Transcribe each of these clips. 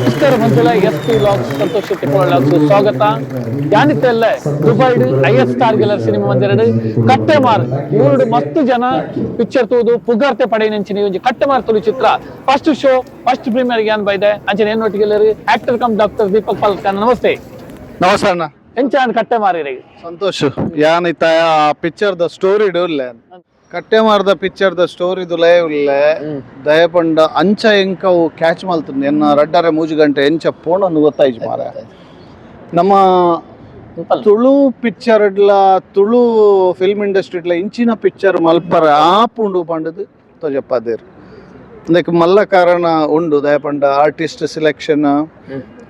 ನಮಸ್ಕಾರ Manjula S P logs Santosh ಶೆಟ್ಟಿಕೊಳ್ಳ ಸ್ವಾಗತ. ದುಬೈ ಐ ಎಸ್ ಸ್ಟಾರ್ ಗೆಲ್ಲರ್ ಸಿನಿಮಾ ಕಟ್ಟೆ ಮಾರ್. ಮೂರುಡು ಮಸ್ತ್ ಜನ ಪಿಕ್ಚರ್ ತೂದು. ಪುಗಾರ್ತೆ ಪಡೆಯನೆಂಚಿನ ಒಂಜಿ ಕಟ್ಟೆಮಾರ್ ತುಳು ಚಿತ್ರ. ಫಸ್ಟ್ ಶೋ ಫಸ್ಟ್ ಪ್ರೀಮಿಯರ್ ಯಾನ್ ಬೈದೆ? ಅಂಚನೆ ಏನ್ ಗೆಲ್ಲರು actor cum doctor Deepak Palkar ನಮಸ್ತೆ. ನಮಸ್ಕಾರ ಎಂಚ ಎಂಚಾನ್ ಕಟ್ಟೆಮಾರ್ ಸಂತೋಷ ಸಂತೋಷ್ ಯಾನ್ ಇತ್ತ ದ ಸ್ಟೋರಿ ಉಲ್ಲೆ ಕಟ್ಟೆ ಮಾರ್ದ ಪಿಕ್ಚರ್ ದ ಸ್ಟೋರಿ ದುಲೆ ಉಲ್ಲೆ ದಯಪಂಡ ಅಂಚ ಎಂಕವು ಕ್ಯಾಚ್ ಮಲ್ತುಂಡು ಎನ್ನ ರಡ್ಡರೆ ಮೂಜು ಗಂಟೆ ಎಂಚ ಪೋಣನ್ನು ಗೊತ್ತಾಯ್ತು ಮಾರ. ನಮ್ಮ ತುಳು ಪಿಕ್ಚರ್ ತುಳು ಫಿಲ್ಮ್ ಇಂಡಸ್ಟ್ರಿಡ್ಲ ಇಂಚಿನ ಪಿಕ್ಚರ್ ಮಲ್ಪರ ಆಪುಂಡು ಪಂಡದು ತೊಜಪ್ಪದೇರು ಅದಕ್ಕೆ ಮಲ್ಲ ಕಾರಣ ಉಂಡು ದಯಪಂಡ artist selection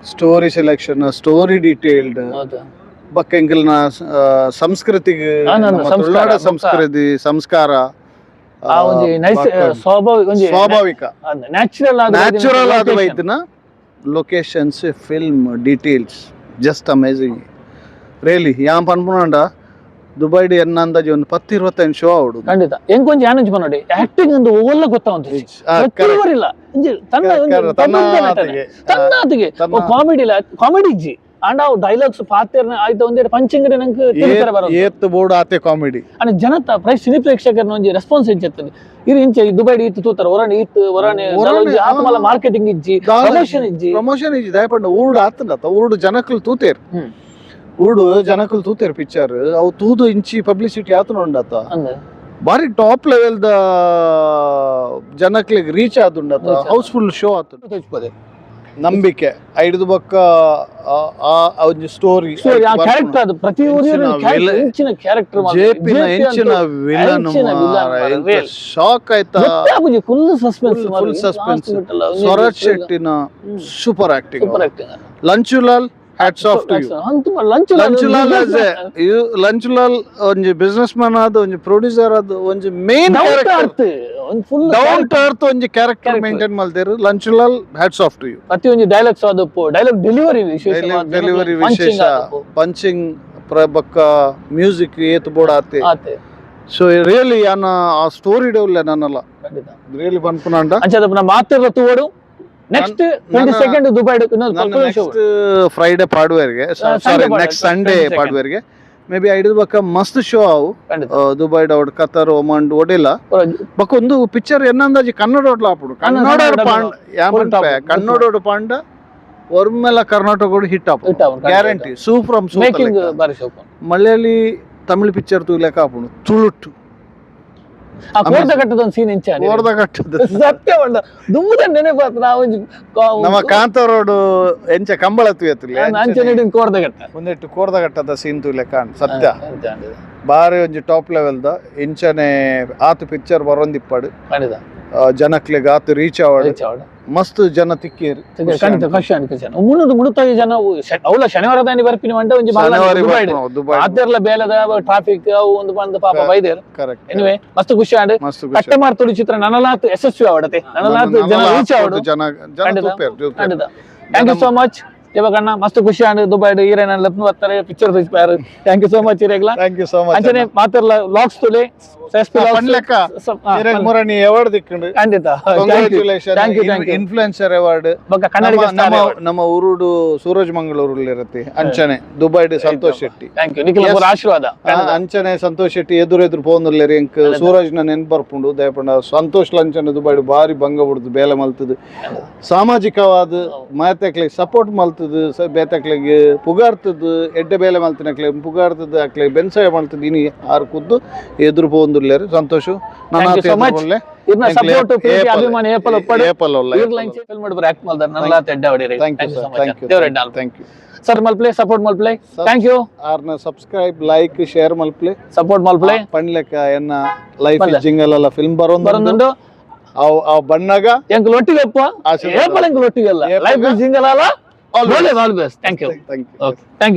story selection story detailed ಬಕ್ಕ ಎಂಕಲ್ನ ಸಂಸ್ಕೃತಿಗೆ ತುಳುನಾಡ ಸಂಸ್ಕೃತಿ ಸಂಸ್ಕಾರ ಆ ಒಂಜಿ ನೈಸ್ ಸ್ವಾಭಾವಿಕ ಒಂಜಿ ಸ್ವಾಭಾವಿಕ. ನ್ಯಾಚುರಲ್ ಆದ ನ್ಯಾಚುರಲ್ ಆದ ವೈದ್ಯನ locations film details just amazing really ಯಾನ್ ಪನ್ಪುನಾಂಡ ದುಬೈ ಡಿ ಅನ್ನಂದ ಒಂದು ಪತ್ತು ಇರುವತ್ತೈದು ಶೋ ಅವಡು ಖಂಡಿತ ಎಂಕೊಂಚ ಯಾನಂಚ್ ಪನ್ನೋಡಿ ಆಕ್ಟಿಂಗ್ ಒಂದು ಒಲ್ಲ ಗೊತ್ತಾವಂತ ತನ್ನ ಒಂಜಿ. ತನ್ನ ತನ್ನ ಕಾಮಿಡಿ ಕಾಮಿಡಿ ಇಜ್ಜಿ ಅಂಡ್ ಅವು ಡೈಲಾಗ್ಸ್ ಪಾತ್ರ ಆಯ್ತು ಒಂದೇ ಪಂಚಿಂಗ್ ನಂಗೆ ತಿಳಿತಾರೆ ಬರೋದು ಏತ್ ಬೋರ್ಡ್ ಆತೆ ಕಾಮಿಡಿ ಅಂಡ್ ಜನತ ಪ್ರೈ ಸಿನಿ ಪ್ರೇಕ್ಷಕರನ್ನ ಒಂಜಿ ರೆಸ್ಪಾನ್ಸ್ ಇಜ್ಜತ್ತది ಇದು ಇಂಚೆ ದುಬೈ ಈತ್ ತೂತರ ಒರಣಿ ಈತ್ ಒರಣಿ ಒರಣಿ, ಆತ್ಮಲ ಆ. ಮಾರ್ಕೆಟಿಂಗ್ ಇಜ್ಜಿ ದಾಲ- ಪ್ರಮೋಷನ್ ಇಜ್ಜಿ ಪ್ರಮೋಷನ್ ಇಜ್ಜಿ ದಯಪಂಡ ಊರುಡು ಆತಂಡತ ಊರುಡು ಜನಕ್ಕಲು ತೂತೇರ್ ಹ್ಮ್. ಊರುಡು ಜನಕ್ಕಲು ತೂತೇರ್ ಪಿಕ್ಚರ್ ಅವು ತೂದು ಇಂಚಿ ಪಬ್ಲಿಸಿಟಿ ಆತನ ಉಂಡತ ಅಂದ ಬಾರಿ ಟಾಪ್ ಲೆವೆಲ್ ದ ಜನಕ್ಲಿಗೆ ರೀಚ್ ಆದುಂಡತ Reach ಆತು. ಹೌಸ್ಫುಲ್ ಶೋ ಆತು ತೋಚ್ಪದೆ ನಂಬಿಕೆ ಐದು ಬಕ್ಕ ಆ- ಒಂದು ಸ್ಟೋರಿ ಸ್ಟೋರಿ ಆ ಕ್ಯಾರೆಕ್ಟರ್ ಅದು ಪ್ರತಿ ಊರಿನ ಇಂಚಿನ ಕ್ಯಾರೆಕ್ಟರ್ ಜೇಪಿನ ಹೆಂಚಿನ ವಿಲನ್ ಶಾಕ್ ಆಯ್ತಾ? Full suspense full suspense Swaraj ಶೆಟ್ಟಿನ super acting super acting Lanchulal? Hats off to you Lanch Lal as a Lanchulal ಒಂಜಿ ಬಿಸ್ನೆಸ್ ಮ್ಯಾನ್ ಆದ ಒಂಜಿ ಪ್ರೊಡ್ಯೂಸರ್ ಆದ ಒಂಜಿ main character down to earth ಒಂಜಿ character. Maintain Lanch Lal hats off to you ಪ್ರತಿ ಒಂದು dialogues ಆದಪ್ಪು. Dialogue delivery ವಿಶೇಷ ಡೆಲಿವರಿ ವಿಶೇಷ. ಪಂಚಿಂಗ್ ಪ್ರಬಕ್ಕ ಮ್ಯೂಸಿಕ್ ಏತ್ ಬೋರ್ಡ್ ಆತೆ ಸೊ ರಿಯಲಿ ಯಾನ ಆ ಸ್ಟೋರಿ ಡೌಲ್ಲ ನನ್ನಲ್ಲ ಖಂಡಿತ. ರಿಯಲಿ ಬನ್ಪುನಾಂಡ ಅಂಚಾದ ನಮ್ಮ ಮಾತಿರ ತೂವಡು. Next twenty second Dubai next Friday ಪಾಡ್ವೇರ್ಗೆ sorry next Sunday 22nd. ಪಾಡುವರಿಗೆ ಮೇ ಬಿ ಬಕ್ಕ ಮಸ್ತ್ ಶೋ ಅವು. ದುಬೈ ಡೌಟ್ ಕತರ್ ಒಮಂಡ್ ಒಡಿಲ್ಲ ಬಕ್ಕ ಒಂದು ಪಿಕ್ಚರ್ ಎನ್ನಂದಾಜಿ ಕನ್ನಡ ಹೋಟ್ಲ ಆಪುಡು ಕನ್ನಡ ಪಾಂಡ್. ಕನ್ನಡ ಪಾಂಡ ಒರ್ಮೆಲ Karnataka hit app guarantee Su from So Malayali Tamil picture ತೂಲೆಕ ಹಾಪುಡು ತುಳುಟ್ಟು ಆ ಕೋರ್ದ ಕಟ್ಟದ ಒಂದು ಸೀನ್ ಇಂಚ ಓರ್ದ ಕಟ್ಟದ ಸತ್ಯ ಬಂಡ ದುಮ್ಮದ ನೆನಪಾತ್ ನಾವು ನಮ್ಮ ಕಾಂತ ರೋಡ್ ಎಂಚ ಕಂಬಳ ತೂಯತ್ತಿಲ್ಲ ಅಂಚೆ ನೀಡಿನ ಕೋರ್ದ ಕಟ್ಟ ಒಂದೆಟ್ಟು ಕೋರ್ದ ಕಟ್ಟದ ಸೀನ್ ತೂಲೆಕ ಸತ್ಯ. ಬಾರಿ ಒಂಜಿ ಟಾಪ್ ಲೆವೆಲ್ ದ ಇಂಚನೆ ಆತು ಪಿಕ್ಚರ್ ಬರೊಂದಿಪ್ಪಡು. ಖಂಡಿತ ಜನಕ್ಲೆಗ್ ಆತು ರೀಚ್ ಆವಡ್ ಮಸ್ತ್ ಜನ ತಿಕ್ಕೇರಿ ಖಂಡಿತ ಖುಷಿ ಅನ್ಕ ಮುನ್ನೂರು ಮುಳುತ್ತಾಗಿ ಜನ ಅವಳ ಶನಿವಾರ ದಾನಿ ಬರ್ಪಿನ ಮಂಡ ಒಂಜಿ ಆದ್ಯರ್ಲ ಬೇಲದ ಟ್ರಾಫಿಕ್ ಅವು ಒಂದು ಬಂದ ಪಾಪ ಬೈದೇರ್. ಕರೆಕ್ಟ್ ಎನಿವೆ ಮಸ್ತ್ ಖುಷಿ ಆಡ್ ಕಟ್ಟೆ ಮಾರ್ತುಡು ಚಿತ್ರ ನನಲಾತ್ ಯಶಸ್ವಿ ಆವಡತೆ. ನನಲಾತ್ ಜನ ರೀಚ್ ಆವಡು. ಜನ ಜನ. ಖಂಡಿತ ಥ್ಯಾಂಕ್ ಯು ಸೋ ಮಚ್ ಇವಾಗ ಅಣ್ಣ ಮಸ್ತ್ ಖುಷಿ ಆಂಡ್ ದುಬೈ ಈರೇನ ಲಪ್ನು ಬರ್ತಾರೆ ಪಿಕ್ಚರ್ ತೆಗಿಸ್ಪಾರ ಥ್ಯಾಂಕ್ ಯು ಸೋ ಮಚ್ ಇರೇಗ್ಲ ಥ್ಯಾಂಕ್ ಯು ಸೋ ಮಚ್ ಅಂಚನೆ ಮಾತಿರ್ಲ ಲಾಕ್ಸ್ ತುಳಿ. ಮುರಣಿ ಅವಾರ್ಡ್ ದಿಕ್ಕಂಡು ಖಂಡಿತ. Thank you thank you influencer award ಬೊಕ್ಕ ಕನ್ನಡಿಗ ನಮ್ಮ ನಮ್ಮ ಊರುಡು ಸೂರಜ್ ಮಂಗಳೂರಲ್ಲಿ ಇರುತ್ತೆ ಅಂಚನೆ ದುಬೈಡ್ ಸಂತೋಷ್ ಶೆಟ್ಟಿ. ಥ್ಯಾಂಕ್ ಯು ನಿಖಿಲ ಪೂರ ಆಶೀರ್ವಾದ. ಅಂಚನೆ ಸಂತೋಷ್ ಶೆಟ್ಟಿ ಎದುರು ಎದುರು ಪೋನುಲ್ಲೇರಿ ಎಂಕ್ ಸೂರಜ್ನ ನೆನ್ಪರ್ಪುಂಡು ದಯಪಂಡ ಸಂತೋಷ್ ಅಂಚನೆ ದುಬೈಡ್ ಬಾರಿ ಭಂಗ ಬಿಡುದು ಬೇಲೆ ಮಲ್ತದು. ಸಾಮಾಜಿಕವಾದ ಮಾತಕ್ಲೆ ಸಪೋರ್ಟ್ ಮಲ್ತದು ಸ ಬೇತಕ್ಲೆಗೆ ಪುಗಾರ್ತದು ಎಡ್ಡೆ ಬೇಲೆ ಮಲ್ತಿನಕ್ಲೆ ಪುಗಾರ್ತದ ಅಕ್ಲೆ ಬೆನ್ಸಾಯ ಮಲ್ತದು ಇನಿ ಆರು ಕುದ್ದು ಎದುರು ಪೋಂದುಲ್ಲೇರಿ ಸಂತೋಷ. ನನ್ನ ಯು ಸರ್ ಮಲ್ಪ್ಲೆ ಸಪೋರ್ಟ್ ಮಲ್ಪ್ಲೆ ಥ್ಯಾಂಕ್ ಯು ಆರ್ನ ಸಬ್ಸ್ಕ್ರೈಬ್ ಲೈಕ್ ಶೇರ್ ಮಲ್ಪ್ಲೆ ಸಪೋರ್ಟ್ ಮಲ್ಪ್ಲೆ ಪಣ್ಲೆಕ್ಕ ಎನ್ನ ಲೈಫ್. ಜಿಂಗಲ್ ಎಲ್ಲ ಫಿಲ್ಮ್ ಬರೋದು ಬರೋದು ಅವ್ ಬಣ್ಣಗ ಎಂಕ್ ಲೊಟ್ಟಿಗೆ ಅಪ್ಪ. ಏಪಲ್ ಎಂಕ್ ಲೊಟ್ಟಿಗೆ ಅಲ್ಲ? ಲೈಫ್ ಜಿಂಗಲ್ ಅಲ್ಲ? always, always. Thank you. Thank you. Okay. Thank you.